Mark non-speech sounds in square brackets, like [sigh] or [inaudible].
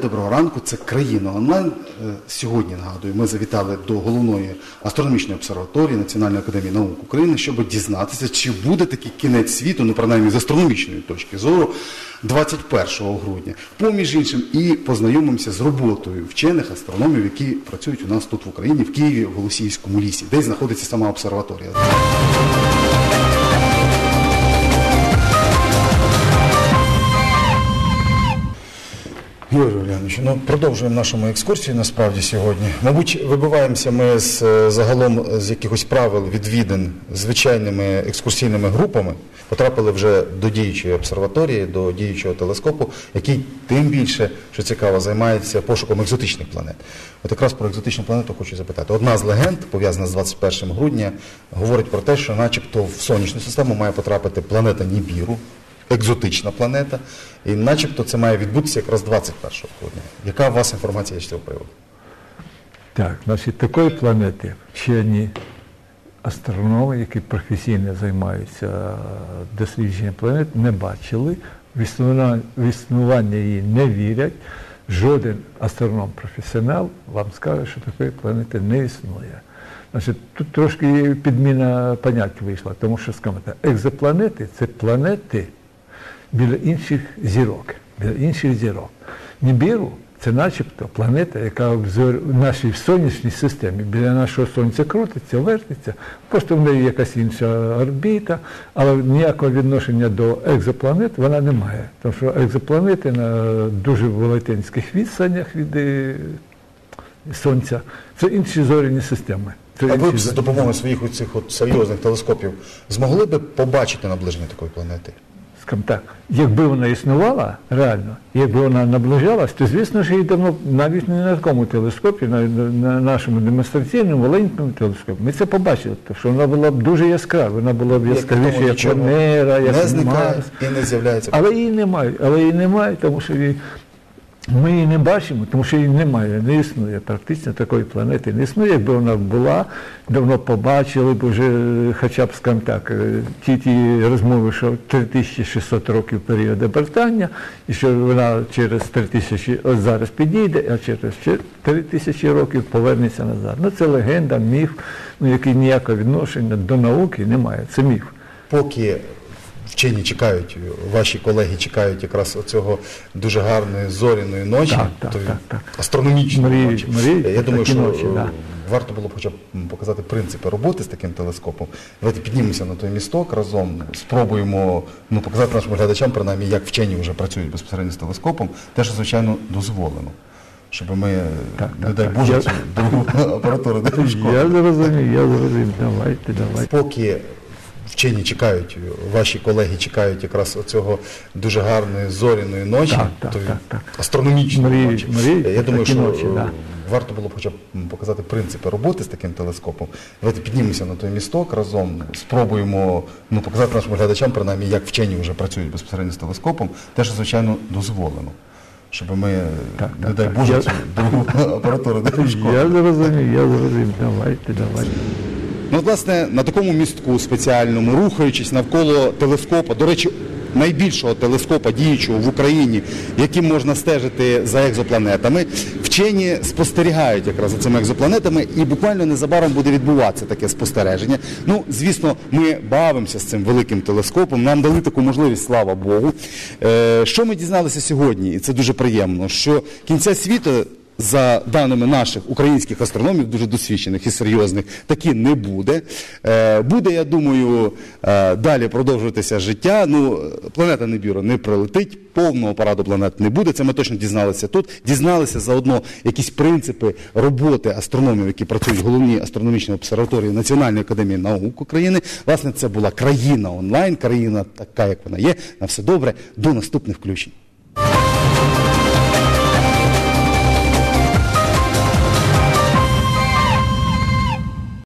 Доброго ранку, це країна онлайн. Е, Сьогодні нагадую, ми завітали до головної астрономічної обсерваторії Національної академії наук України, щоб дізнатися, чи буде такий кінець світу, ну принаймні з астрономічної точки зору, 21 грудня. Поміж іншим, і познайомимося з роботою вчених астрономів, які працюють у нас тут в Україні, в Києві, в Голосіївському лісі, де знаходиться сама обсерваторія. Юрій Улянович, ну продовжуємо нашому екскурсію насправді сьогодні. Мабуть, вибиваємося ми з е, загалом з якихось правил відвідин звичайними екскурсійними групами. Потрапили вже до діючої обсерваторії, до діючого телескопу, який тим більше, що цікаво, займається пошуком екзотичних планет. От якраз про екзотичну планету хочу запитати. Одна з легенд, пов'язана з 21 грудня, говорить про те, що начебто в сонячну систему має потрапити планета Нібіру, екзотична планета, і начебто це має відбутися якраз 21 грудня. Яка у вас інформація з цього приводу? Так, значить, такої планети вчені астрономи, які професійно займаються дослідженням планет, не бачили, в існування, її не вірять. Жоден астроном-професіонал вам скаже, що такої планети не існує. Значить, тут трошки підміна понять вийшла, тому що скажімо, екзопланети це планети біля інших зірок, біля інших зірок. Нібіру це начебто планета, яка в нашій сонячній системі біля нашого сонця крутиться, вертиться, просто в неї якась інша орбіта, але ніякого відношення до екзопланет вона не має. Тому що екзопланети на дуже велетенських відстанях від е, Сонця це інші зоряні системи. Це А ви б з допомогою своїх оцих от серйозних телескопів змогли б побачити наближення такої планети? Скажімо так, якби вона існувала реально, якби вона наближалась, то звісно ж її давно навіть не на такому телескопі, на, на нашому демонстраційному маленькому телескопі, ми це побачили, тому що вона була б дуже яскрава, вона була б яскравіша, як Венера, як Марс. і не з'являється. Але її немає, але її немає, тому що її, ми її не бачимо, тому що її немає, не існує. Практично такої планети не існує. Якби вона була, давно побачили б вже, хоча б, скажімо так, е, ті ті розмови, що 3600 років період обертання, і що вона через 3000, ось зараз підійде, а через 3000 років повернеться назад. Ну це легенда, міф, ну, який ніякого відношення до науки не має. Це міф. Поки вчені чекають, ваші колеги чекають якраз оцього дуже гарної зоряної ночі, Так, так, так, так. астрономічної ночі. мріють Я думаю, що ночі, да. варто було б хоча б показати принципи роботи з таким телескопом. Давайте піднімемося на той місток разом, спробуємо ну, показати нашим глядачам, принаймні, як вчені вже працюють безпосередньо з телескопом, те, що, звичайно, дозволено. Щоб ми, Так, не так, дай так. Боже, Я- [laughs] апаратуру не Я зрозумів, я зрозумів. Давайте, давайте. Поки вчені чекають, ваші колеги чекають якраз оцього дуже гарної зоряної ночі, Так, так, так, так. астрономічної Мріють, ночі. мріють Я думаю, що ночі, да. варто було б хоча б показати принципи роботи з таким телескопом. Давайте піднімемося на той місток разом, спробуємо ну, показати нашим глядачам, принаймні, як вчені вже працюють безпосередньо з телескопом, те, що, звичайно, дозволено. Щоб ми, Так, не так, дай так. Боже, Я- цю [laughs] апаратуру не. Я зрозумів, я зрозумів. Давайте, давайте. Ну, власне, на такому містку спеціальному, рухаючись навколо телескопа, до речі, найбільшого телескопа діючого в Україні, яким можна стежити за екзопланетами, вчені спостерігають якраз за цими екзопланетами, і буквально незабаром буде відбуватися таке спостереження. Ну, звісно, ми бавимося з цим великим телескопом. Нам дали таку можливість, слава Богу. Е, що ми дізналися сьогодні, і це дуже приємно, що кінця світу за даними наших українських астрономів, дуже досвідчених і серйозних, таки не буде. Е, буде, я думаю, е, далі продовжуватися життя. Ну, планета Небюро не прилетить, повного параду планет не буде. Це ми точно дізналися тут. Дізналися заодно якісь принципи роботи астрономів, які працюють в головній астрономічній обсерваторії Національної академії наук України. Власне, це була країна онлайн, країна така, як вона є. На все добре. До наступних включень.